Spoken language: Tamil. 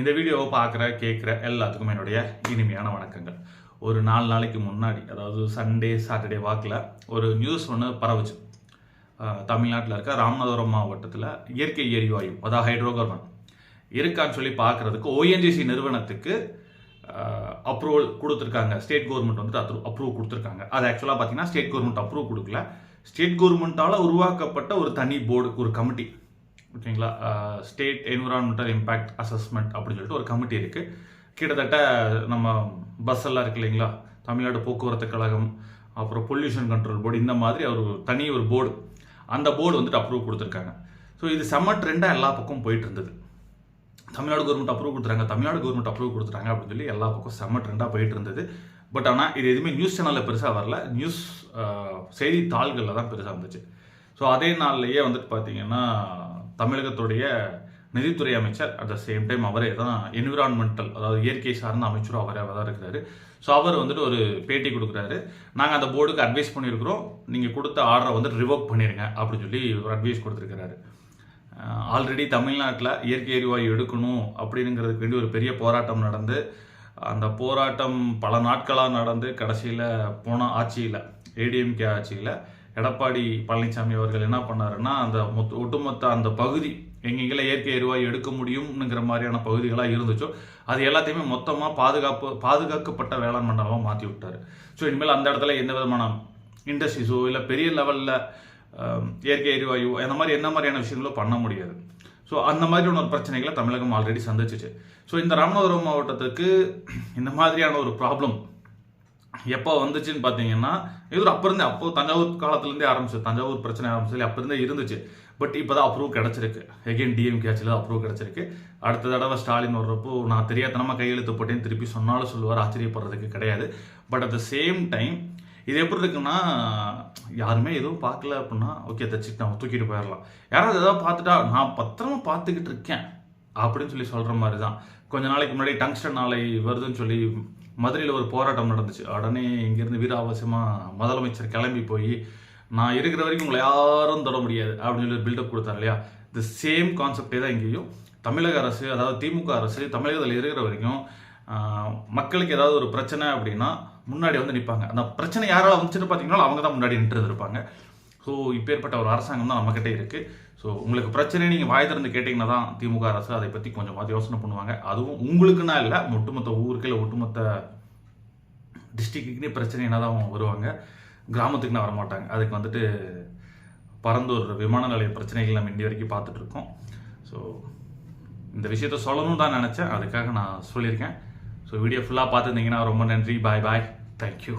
இந்த வீடியோவை பார்க்குற கேட்குற எல்லாத்துக்கும் என்னுடைய இனிமையான வணக்கங்கள். ஒரு நாலு நாளைக்கு முன்னாடி அதாவது சண்டே சாட்டர்டே வாக்கில் ஒரு நியூஸ் ஒன்று பரவுச்சு. தமிழ்நாட்டில் இருக்க ராமநாதபுரம் மாவட்டத்தில் இயற்கை எரிவாயு அதாவது ஹைட்ரோ கார்பன் இருக்கான்னு சொல்லி பார்க்குறதுக்கு ஓஎன்ஜிசி நிறுவனத்துக்கு அப்ரூவல் கொடுத்துருக்காங்க. ஸ்டேட் கவர்மெண்ட் வந்துட்டு அப்ரூவ் அப்ரூவ் கொடுத்துருக்காங்க. அது ஆக்சுவலாக பார்த்தீங்கன்னா ஸ்டேட் கவர்மெண்ட் அப்ரூவ் கொடுக்கல. ஸ்டேட் கவர்மெண்ட்டால் உருவாக்கப்பட்ட ஒரு தனி போர்டு ஒரு கமிட்டி ஓகேங்களா? ஸ்டேட் என்விரான்மெண்டல் இம்பேக்ட் அசஸ்மெண்ட் அப்படின்னு சொல்லிட்டு ஒரு கமிட்டி இருக்குது கிட்டத்தட்ட நம்ம பஸ் எல்லாம் இருக்கு இல்லைங்களா? தமிழ்நாடு போக்குவரத்து கழகம் அப்புறம் பொல்யூஷன் கண்ட்ரோல் போர்டு இந்த மாதிரி ஒரு தனி ஒரு போர்டு அந்த போர்டு வந்துட்டு அப்ரூவ் கொடுத்துருக்காங்க. ஸோ இது செம்ம ட்ரெண்டாக எல்லா பக்கமும் போயிட்டு இருந்தது. தமிழ்நாடு கவர்மெண்ட் அப்ரூவ் கொடுத்துறாங்க. தமிழ்நாடு கவர்மெண்ட் அப்ரூவ் கொடுத்துறாங்க அப்படின்னு சொல்லி எல்லா பக்கம் செம்ம ட்ரெண்டாக போயிட்டு இருந்தது. பட் ஆனால் இது எதுவுமே நியூஸ் சேனலில் பெருசாக வரல. நியூஸ் செய்தித்தாள்களில் தான் பெருசாக இருந்துச்சு. ஸோ அதே நாள்லேயே வந்துட்டு பார்த்தீங்கன்னா தமிழகத்துடைய நிதித்துறை அமைச்சர் அட் த சேம் டைம் அவரே தான் என்விரான்மெண்டல் அதாவது இயற்கை சார்ந்த அமைச்சரும் அவரே தான் இருக்கிறாரு. ஸோ அவர் வந்துட்டு ஒரு பேட்டி கொடுக்குறாரு. நாங்கள் அந்த போர்டுக்கு அட்வைஸ் பண்ணியிருக்கிறோம். நீங்கள் கொடுத்த ஆர்டரை வந்து ரிவோக் பண்ணிடுங்க அப்படின்னு சொல்லி ஒரு அட்வைஸ் கொடுத்துருக்கிறாரு. ஆல்ரெடி தமிழ்நாட்டில் இயற்கை எரிவாயு எடுக்கணும் அப்படிங்கிறதுக்கு வேண்டி ஒரு பெரிய போராட்டம் நடந்து அந்த போராட்டம் பல நாட்களாக நடந்து கடைசியில் போன ஆட்சியில் ஏடிஎம்கே ஆட்சியில் எடப்பாடி பழனிசாமி அவர்கள் என்ன பண்ணாருன்னா அந்த மொத்த ஒட்டுமொத்த அந்த பகுதி எங்கெங்கெல்லாம் இயற்கை எரிவாயு எடுக்க முடியும்ங்கிற மாதிரியான பகுதிகளாக இருந்துச்சோ அது எல்லாத்தையுமே மொத்தமாக பாதுகாப்பு பாதுகாக்கப்பட்ட வேளாண் மண்டலமாக மாற்றி விட்டார். ஸோ இனிமேல் அந்த இடத்துல எந்த விதமான இண்டஸ்ட்ரீஸோ இல்லை பெரிய லெவலில் இயற்கை எரிவாயு அந்த மாதிரி என்ன மாதிரியான விஷயங்களோ பண்ண முடியாது. ஸோ அந்த மாதிரியான ஒரு பிரச்சனைகளை தமிழகம் ஆல்ரெடி சந்திச்சிச்சு. ஸோ இந்த ராமநாதபுரம் மாவட்டத்துக்கு இந்த மாதிரியான ஒரு ப்ராப்ளம் எப்போ வந்துச்சுன்னு பார்த்தீங்கன்னா இது அப்போ இருந்தே அப்போ தஞ்சாவூர் காலத்துலேருந்தே ஆரம்பிச்சு தஞ்சாவூர் பிரச்சனை ஆரம்பிச்சு அப்போ இருந்தே இருந்துச்சு. பட் இப்போ தான் அப்ரூவ் கிடச்சிருக்கு எகெயின் டிஎம்கே ஆட்சியில் அப்ரூவ் கிடச்சிருக்கு. அடுத்த தடவை ஸ்டாலின் வர்றப்போ நான் தெரியாதனமாக கையெழுத்து போட்டேன்னு திருப்பி சொன்னாலும் சொல்லுவார் ஆச்சரியப்படுறதுக்கு கிடையாது. But at the same time இது எப்படி இருக்குன்னா யாருமே எதுவும் பார்க்கல அப்படின்னா ஓகே தச்சுட்டு நம்ம தூக்கிட்டு போயிடலாம். யாராவது எதாவது பார்த்துட்டா நான் பத்திரமா பார்த்துக்கிட்டு இருக்கேன். அப்படின்னு சொல்லி சொல்கிற மாதிரி தான் கொஞ்ச நாளைக்கு முன்னாடி டங்ஸ்டன் நாளை வருதுன்னு சொல்லி மதுரையில் ஒரு போராட்டம் நடந்துச்சு. உடனே இங்கேருந்து வீராவசியமாக முதலமைச்சர் கிளம்பி போய் நான் இருக்கிற வரைக்கும் உங்களை யாரும் தொட முடியாது அப்படின்னு சொல்லி பில்டப் கொடுத்தாரு இல்லையா? த சேம் கான்செப்டே தான் இங்கேயும். தமிழக அரசு அதாவது திமுக அரசு தமிழகத்தில் இருக்கிற வரைக்கும் மக்களுக்கு ஏதாவது ஒரு பிரச்சனை அப்படின்னா முன்னாடி வந்து நிற்பாங்க அந்த பிரச்சனை யாரால வந்துச்சுன்னு பார்த்தீங்கன்னா அவங்க தான் முன்னாடி நின்று இருப்பாங்க ஸோ இப்பேற்பட்ட ஒரு அரசாங்கம் தான் நம்மக்கிட்ட இருக்குது ஸோ உங்களுக்கு பிரச்சனை நீங்கள் வாய் திறந்து கேட்டிங்கன்னா தான் திமுக அரசு அதை பற்றி கொஞ்சம் பார்த்து யோசனை பண்ணுவாங்க. அதுவும் உங்களுக்குன்னா இல்லை ஒட்டுமொத்த ஊருக்கு இல்லை ஒட்டுமொத்த டிஸ்ட்ரிக்ட்டுக்குனே பிரச்சனைனா தான் வருவாங்க. கிராமத்துக்குன்னு வரமாட்டாங்க. அதுக்கு வந்துட்டு பரந்தூர் விமான நிலைய பிரச்சனைகள் நம்ம இன்றைய வரைக்கும் பார்த்துட்ருக்கோம் ஸோ இந்த விஷயத்த சொல்லணும் தான் நினச்சேன். அதுக்காக நான் சொல்லியிருக்கேன். ஸோ வீடியோ ஃபுல்லாக பார்த்துருந்தீங்கன்னா ரொம்ப நன்றி. பாய் பாய் தேங்க்யூ